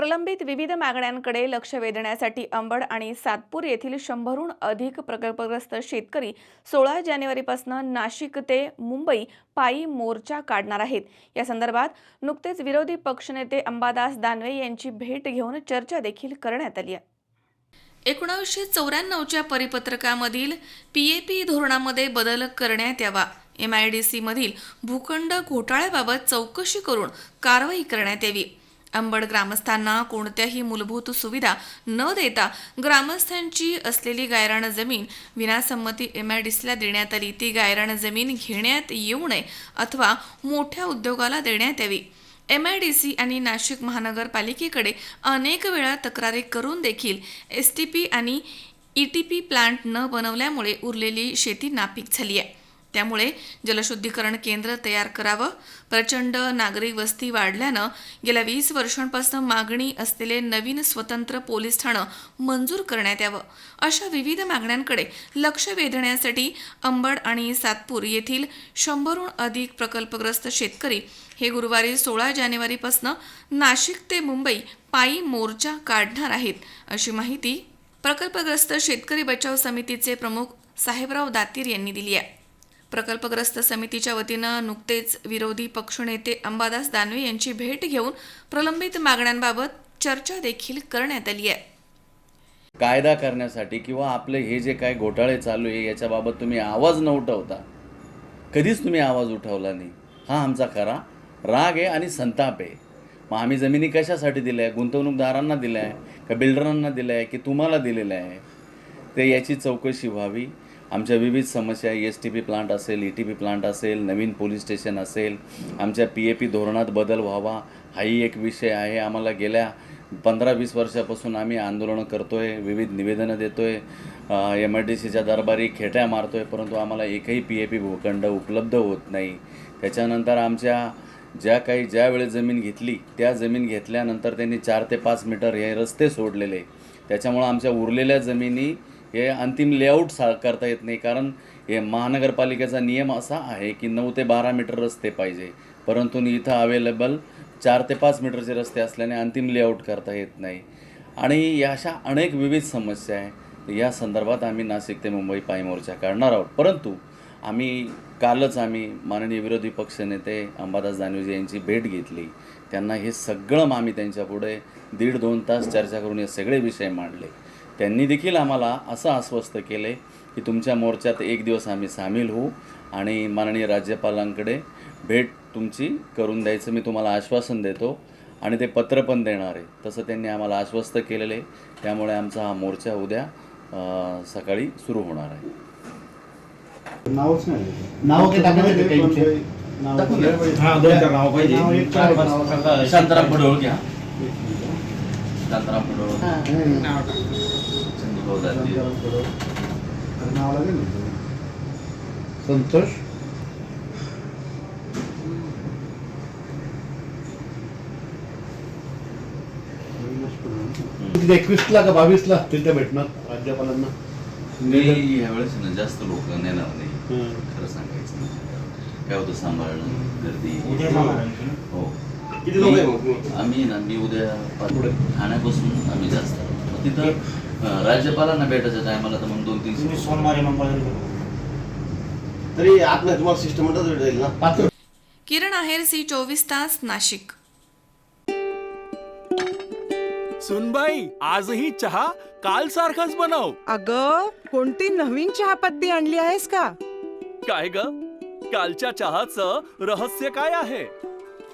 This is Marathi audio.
प्रलंबित विविध मागण्यांकडे लक्ष वेधण्यासाठी अंबड आणि सातपूर येथील शंभरहून अधिक प्रकल्पग्रस्त शेतकरी सोळा जानेवारीपासून नाशिक ते मुंबई पायी मोर्चा काढणार आहेत. या संदर्भात नुकतेच विरोधी पक्षनेते अंबादास दानवे यांची भेट घेऊन चर्चा देखील करण्यात आली आहे. एकोणावीसशे चौऱ्याण्णवच्या परिपत्रकामधील पी ए पी धोरणामध्ये बदल करण्यात यावा. एम आय डी सीमधील भूखंड घोटाळ्याबाबत चौकशी करून कारवाई करण्यात यावी. अंबड ग्रामस्थांना कोणत्याही मूलभूत सुविधा न देता ग्रामस्थांची असलेली गायरान जमीन विनासंमती एम आय डी सीला देण्यात आली. ती गायरान जमीन घेण्यात येऊ नये अथवा मोठ्या उद्योगाला देण्यात यावी. एम आय डी सी आणि नाशिक महानगरपालिकेकडे अनेक वेळा तक्रारी करून देखील एस टी पी आणि ई टी पी प्लांट न बनवल्यामुळे उरलेली शेती नापीक झाली आहे. त्यामुळे जलशुद्धीकरण केंद्र तयार करावं. प्रचंड नागरिक वस्ती वाढल्यानं गेल्या वीस वर्षांपासून मागणी असलेले नवीन स्वतंत्र पोलीस ठाणं मंजूर करण्यात यावं. अशा विविध मागण्यांकडे लक्ष वेधण्यासाठी अंबड आणि सातपूर येथील शंभरहून अधिक प्रकल्पग्रस्त शेतकरी हे गुरुवारी सोळा जानेवारीपासून नाशिक ते मुंबई पायी मोर्चा काढणार आहेत अशी माहिती प्रकल्पग्रस्त शेतकरी बचाव समितीचे प्रमुख साहेबराव दातीर यांनी दिली आहे. प्रकल्पग्रस्त समितीच्या वतीनं नुकतेच विरोधी पक्षनेते अंबादास दानवे यांची भेट घेऊन प्रलंबित मागण्यांबाबत चर्चा देखील करण्यात आली आहे. कायदा करण्यासाठी किंवा आपले हे जे काय घोटाळे चालू आहे याच्याबाबत तुम्ही आवाज न उठवता कधीच तुम्ही आवाज उठवला नाही. हा आमचा खरा राग आहे आणि संताप आहे. मग आम्ही जमिनी कशासाठी दिल्या आहे गुंतवणूकदारांना दिल्या आहे का बिल्डरांना दिल्या आहे की तुम्हाला दिलेलं आहे ते याची चौकशी व्हावी. आमच्या विविध समस्या एस टी पी प्लांट असेल ई टी पी प्लांट असेल नवीन पोलीस स्टेशन असेल आमच्या पी ए पी धोरणात बदल व्हावा हाही एक विषय आहे. आम्हाला गेल्या पंधरा वीस वर्षापासून आम्ही आंदोलनं करतो आहे विविध निवेदनं देतो आहे एम आय डी सीच्या दरबारी खेट्या मारतो आहे परंतु आम्हाला एकही पी ए पी भूखंड उपलब्ध होत नाही. त्याच्यानंतर आमच्या ज्या काही ज्या वेळेस जमीन घेतली त्या जमीन घेतल्यानंतर त्यांनी चार ते पाच मीटर हे रस्ते सोडलेले. त्याच्यामुळं आमच्या उरलेल्या जमिनी हे अंतिम लेआउट सा करता येत नाही. कारण हे महानगरपालिकेचा नियम असा आहे की नऊ ते बारा मीटर रस्ते पाहिजे. परंतु इथं अवेलेबल चार ते पाच मीटरचे रस्ते असल्याने अंतिम लेआउट करता येत नाही. आणि या अशा अनेक विविध समस्या आहे. या संदर्भात आम्ही नाशिक ते मुंबई पायी मोर्चा काढणार आहोत. परंतु आम्ही कालच आम्ही माननीय विरोधी पक्षनेते अंबादास दानवेजी यांची भेट घेतली. त्यांना हे सगळं आम्ही त्यांच्यापुढे दीड दोन तास चर्चा करून हे सगळे विषय मांडले. त्यांनी देखील आम्हाला असं आश्वस्त केले की तुमच्या मोर्चात एक दिवस आम्ही सामील होऊ आणि माननीय राज्यपालांकडे भेट तुमची करून द्यायचं मी तुम्हाला आश्वासन देतो आणि ते पत्र पण देणार आहे. तसं त्यांनी आम्हाला आश्वस्त केलेलं आहे. त्यामुळे आमचा हा मोर्चा उद्या सकाळी सुरू होणार आहे. नावच नाही. नाव हा शांताराम पडोळ घ्या शांताराम पडोळ नाव लागेल संतोष? किती एकवीसला का बावीसला तिथे भेटणार राज्यपालांना? मी यावेळेस ना जास्त लोक नेणार नाही. खरं सांगायचं म्हणजे. काय होतं सांभाळणं गर्दी ना? हो. किती लोक? आम्ही ना मी उद्या ठाण्यापासून आम्ही जास्त. तिथं राज्यपालांना भेटायच्या टायमाला तर मग दोन तीन तुम्ही सोमवारी मंगळवारी. तरी आत नाही तुम्हाला सिस्टमच भेट जाईल ना? पाच किरण आहेर सी चोवीस तास नाशिक. सुनबाई आजही चहा काल सारखाच बनव. अग कोणती नवीन चहापत्ती आणली आहेस का? काय ग? कालच्या चहाचं रहस्य काय आहे?